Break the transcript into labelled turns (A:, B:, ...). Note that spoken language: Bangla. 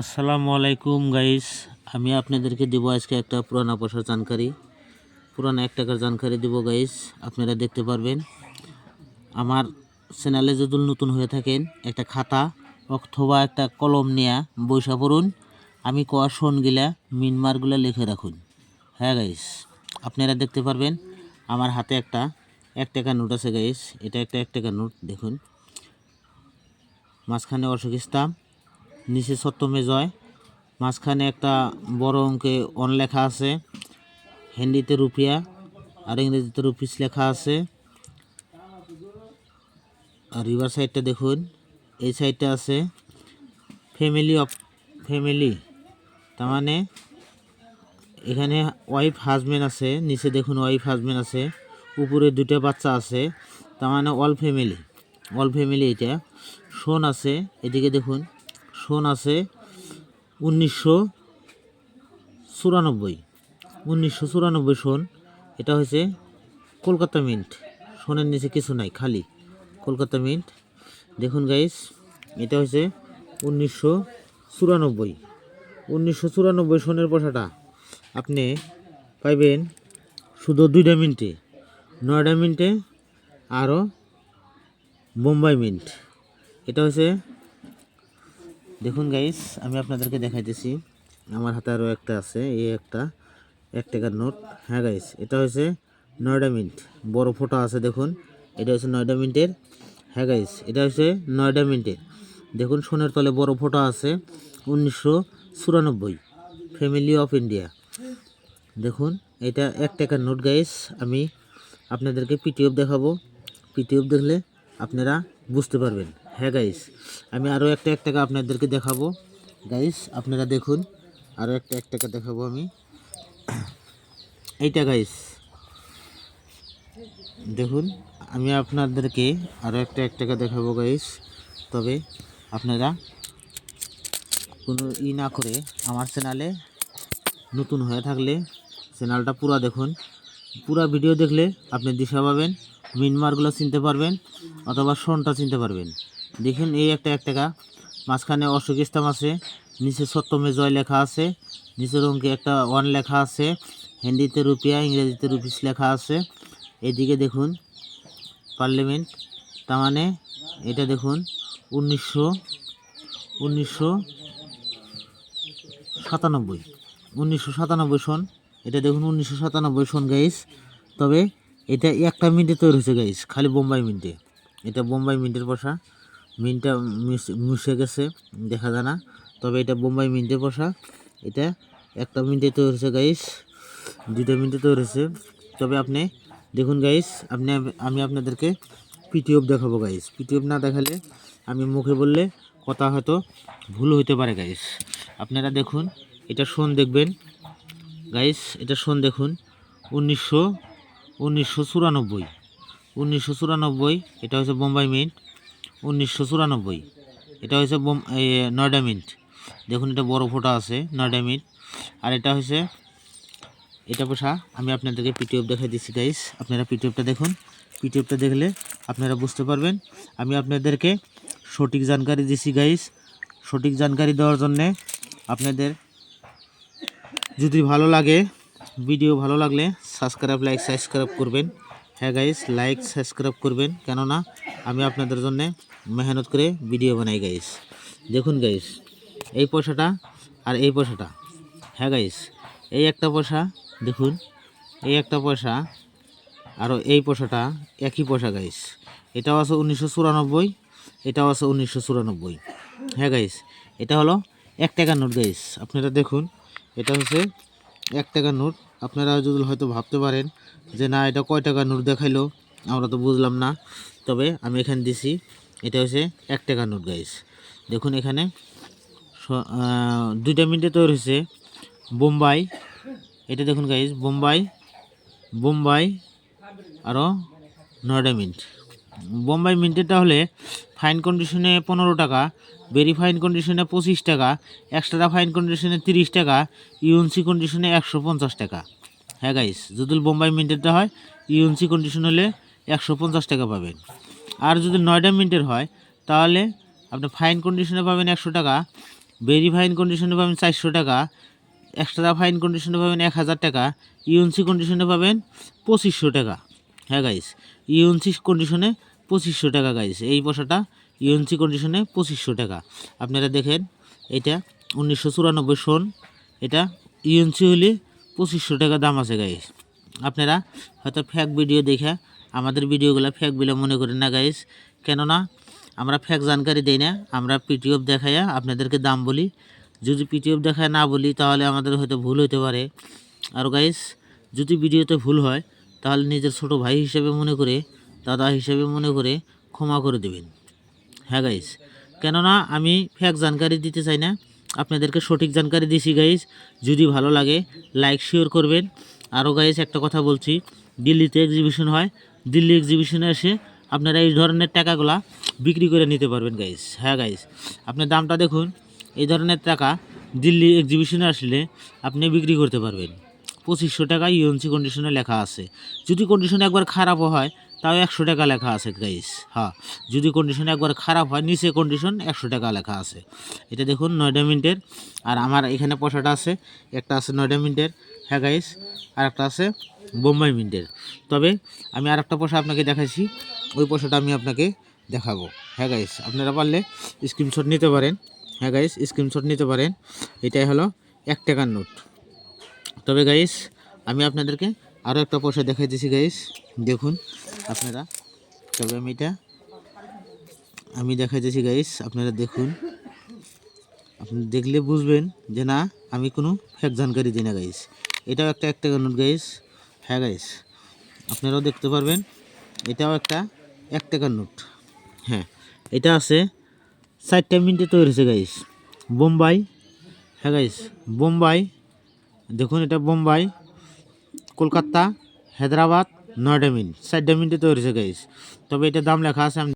A: আসসালামু আলাইকুম গাইস আমি আপনাদেরকে দেবো আজকে একটা পুরানা পয়সার জানকারি। পুরানা এক টাকার জানকারি দেবো গাইস আপনারা দেখতে পারবেন। আমার চ্যানেলে যদি নতুন হয়ে থাকেন, একটা খাতা অথবা একটা কলম নিয়ে বৈশা পড়ুন। আমি কোয়া গিলা মিনমারগুলো লিখে রাখুন। হ্যাঁ গাইস আপনারা দেখতে পারবেন, আমার হাতে একটা এক টাকা নোট আছে গাইস এটা একটা এক টাকা নোট, দেখুন। মাঝখানে অশোক ইসলাম নিচে সত্যমে জয় মাঝখানে একটা বড় অঙ্কে অন লেখা আছে। হিন্দিতে রুপিয়া, আর ইংরেজিতে রুপিস লেখা আছে। আর রিভার সাইডটা দেখুন, এই সাইডটা আছে ফ্যামিলি অফ ফ্যামিলি তার মানে এখানে ওয়াইফ হাজব্যান্ড আছে, নিচে দেখুন ওয়াইফ হাজব্যান্ড আছে, উপরে দুটো বাচ্চা আছে, তার মানে অল ফ্যামিলি অল ফ্যামিলি এটা। শোন আছে, এদিকে দেখুন। শোন আছে উনিশশো চুরানব্বই। উনিশশো চুরানব্বই সন, এটা হয়েছে কলকাতা মিন্ট। শোনের নিচে কিছু নাই, খালি কলকাতা মিন্ট। দেখুন গাইস এটা হয়েছে উনিশশো চুরানব্বই। উনিশশো চুরানব্বই সনের পয়সাটা আপনি পাইবেন শুধু দুইটা মিনিটে, নয়টা মিনিটে আরও বোম্বাই মিন্ট। এটা হচ্ছে দেখুন গাইস আমি আপনাদেরকে দেখাইতেছি। আমার হাতে আরও একটা আছে, এই একটা, এক টাকার নোট। হ্যাঁ গাইস এটা হচ্ছে নয়ডা মিন্ট। বড় ফটো আছে দেখুন, এটা হচ্ছে নয়ডা মিন্টের। হ্যাঁ গাইস এটা হচ্ছে নয়ডা মিন্টের। দেখুন সোনের তলে বড় ফটো আছে, উনিশশো চুরানব্বই। ফ্যামিলি অফ ইন্ডিয়া দেখুন, এটা এক টাকার নোট গাইস আমি আপনাদেরকে পিটিএফ দেখাবো। পিটিএফ দেখলে আপনারা বুঝতে পারবেন। হ্যাঁ গাইস আমি আরও একটা এক টাকা আপনাদেরকে দেখাবো। গাইস আপনারা দেখুন আরও একটা এক টাকা দেখাবো আমি। এইটা গাইস দেখুন, আমি আপনাদেরকে আরও একটা এক টাকা দেখাবো গাইস তবে আপনারা কোনো ই না করে আমার চ্যানেলে নতুন হয়ে থাকলে চ্যানেলটা পুরা দেখুন। পুরা ভিডিও দেখলে আপনি দিশা পাবেন, মিনমারগুলো চিনতে পারবেন, অথবা শনটা চিনতে পারবেন। দেখুন এই একটা এক টাকা। মাঝখানে অশোক ইসলাম আছে, নিচে সত্যমে জয় লেখা আছে, নিচের অঙ্কে একটা ওয়ান লেখা আছে, হিন্দিতে রুপিয়া, ইংরেজিতে রুপিস লেখা আছে। এদিকে দেখুন পার্লামেন্ট তার মানে এটা দেখুন, উনিশশো উনিশশো সাতানব্বই উনিশশো সাতানব্বই সন, এটা দেখুন উনিশশো সাতানব্বই সন গাইস তবে এটা একটা মিনিটে তৈরি হয়েছে গাইস খালি বোম্বাই মিন্টে এটা বোম্বাই মিন্টের বসা। মিনটা মুছে গেছে, দেখা যায় না। তবে এটা বোম্বাই মিন্টের বসা। এটা একটা মিনিটে তৈরি হয়েছে গাইস দুইটা মিনিটে তৈরি হয়েছে। তবে আপনি দেখুন গাইস আপনি আমি আপনাদেরকে পিটিএফ দেখাবো গাইস পিটিএফ না দেখালে আমি মুখে বললে কথা হয়তো ভুল হইতে পারে গাইস আপনারা দেখুন, এটা শোন দেখবেন। গাইস এটা শোন দেখুন। উনিশশো উনিশশো চুরানব্বই। উনিশশো চুরানব্বই, এটা হচ্ছে বোম্বাই মিন্ট। উনিশশো চুরানব্বই। এটা হচ্ছে বোম এই নয়ডা দেখুন, এটা বড় ফটো আছে, নয়ডা মিন্ট। আর এটা হচ্ছে এটা পোষা, আমি আপনাদেরকে পিটিএফ দেখাই দিচ্ছি গাইস আপনারা পিটিএফটা দেখুন। পিটিএফটা দেখলে আপনারা বুঝতে পারবেন। আমি আপনাদেরকে সঠিক জানকারি দিছি গাইস সঠিক জানকারি দেওয়ার জন্যে আপনাদের যদি ভালো লাগে ভিডিও ভালো লাগলে সাবস্ক্রাইব লাইক সাবস্ক্রাইব করবেন। হ্যাঁ গাইস লাইক সাবস্ক্রাইব করবেন। কেননা আমি আপনাদের জন্য মেহনত করে ভিডিও বানাই গাইস দেখুন গাইস এই পয়সাটা আর এই পয়সাটা। হ্যাঁ গাইস এই একটা পয়সা, দেখুন, এই একটা পয়সা আরও এই পয়সাটা একই পয়সা গাইস এটাও আছে উনিশশো চুরানব্বই, এটাও আছে উনিশশো চুরানব্বই। হ্যাঁ গাইস এটা হলো এক টাকার নোট গাইস আপনারা দেখুন, এটা হচ্ছে এক টাকার নোট। আপনারা যদি হয়তো ভাবতে পারেন যে না, এটা কয় টাকা নোট দেখাইলো? আমরা তো বুঝলাম না। তবে আমি এখানে দিছি, এটা হচ্ছে এক টাকা নোট গাইস দেখুন এখানে দুইটা মিনিটে তৈরি হয়েছে বোম্বাই। এটা দেখুন গাইস বোম্বাই বোম্বাই আরও নয়ডা মিন্ট। বোম্বাই মিন্টেরটা হলে ফাইন কন্ডিশনে পনেরো টাকা ভেরি ফাইন কন্ডিশনে পঁচিশ টাকা এক্সট্রা ফাইন কন্ডিশনে তিরিশ টাকা ইউএনসি কন্ডিশনে একশো পঞ্চাশ টাকা। হ্যাঁ গাইস যদি বোম্বাই মিন্টেরটা হয় ইউএনসি কন্ডিশন হলে একশো পঞ্চাশ টাকা পাবেন। আর যদি নয়ডা মিন্টের হয়, তাহলে আপনি ফাইন কন্ডিশনে পাবেন একশো টাকা ভেরি ফাইন কন্ডিশনে পাবেন চারশো টাকা এক্সট্রা ফাইন কন্ডিশনে পাবেন এক হাজার টাকা ইউএনসি কন্ডিশনে পাবেন পঁচিশশো টাকা। হ্যাঁ গাইস ইউএনসি কন্ডিশনে পঁচিশশো টাকা গাইস এই পয়সাটা ইউএনসি কন্ডিশনে পঁচিশশো টাকা। আপনারা দেখেন, এটা উনিশশো চুরানব্বই সন, এটা ইউএনসি হলে পঁচিশশো টাকা দাম আছে গাইস আপনারা হয়তো ফ্যাক ভিডিও দেখে আমাদের ভিডিওগুলো ফ্যাক বলে মনে করেন না গাইস কেননা আমরা ফ্যাক জানকারি দেই না, আমরা পিটিএফ দেখাইয়া আপনাদেরকে দাম বলি। যদি পিটিএফ দেখায় না বলি, তাহলে আমাদের হয়তো ভুল হতে পারে। আর গাইস যদি ভিডিওতে ভুল হয় তাহলে নিজের ছোট ভাই হিসেবে মনে করে, দাদা হিসেবে মনে করে ক্ষমা করে দেবেন। হ্যাঁ গাইস কেননা আমি ফ্যাক জানকারি দিতে চাই না। আপনাদেরকে সঠিক জানকারি দিছি গাইস যদি ভালো লাগে লাইক শেয়ার করবেন। আরও গাইস একটা কথা বলছি, দিল্লিতে এক্সিবিশন হয়। দিল্লি এক্সিবিশনে এসে আপনারা এই ধরনের টাকাগুলা বিক্রি করে নিতে পারবেন গাইস হ্যাঁ গাইস আপনার দামটা দেখুন। এই ধরনের টাকা দিল্লি এক্সিবিশনে আসলে আপনি বিক্রি করতে পারবেন। পঁচিশশো টাকা ইউএনসি কন্ডিশনে লেখা আছে। যদি কন্ডিশন একবার খারাপও হয়, তাও একশো টাকা লেখা আছে গাইস হ্যাঁ যদি কন্ডিশন একবার খারাপ হয়, নিচে কন্ডিশন একশো টাকা লেখা আছে। এটা দেখুন নয়ডা মিনিটের, আর আমার এখানে পয়সাটা আছে, একটা আছে নয়ডা মিনিটের হ্যাঁ গাইস আর একটা আছে বোম্বাই মিন্টের। তবে আমি আর একটা পয়সা আপনাকে দেখাচ্ছি ওই পয়সাটা আমি আপনাকে দেখাবো। হ্যাঁ গাইস আপনারা পারলে স্ক্রিনশট নিতে পারেন। হ্যাঁ গাইস স্ক্রিনশট নিতে পারেন। এটাই হলো এক টাকার নোট। তবে গাইস আমি আপনাদেরকে আরও একটা পয়সা দেখাই দিছি গাইস দেখুন আপনারা। তবে আমি এটা আমি দেখাই দিছি গাইস আপনারা দেখুন। আপনি দেখলে বুঝবেন যে না, আমি কোনো ফেক জানকারি দিই না গাইস এটাও একটা এক টাকার নোট গাইস হ্যাঁ গাইস আপনারাও দেখতে পারবেন, এটাও একটা এক টাকার নোট হ্যাঁ এটা আছে চারটা মিনিটে তৈরি হয়েছে গাইস বোম্বাই। হ্যাঁ গাইস বোম্বাই দেখুন, এটা বোম্বাই, কলকাতা, হায়দ্রাবাদ নয়ডা মিনিট চারটা মিনিটে তৈরি হয়েছে গাইস তবে এটা দাম লেখা আছে, আমি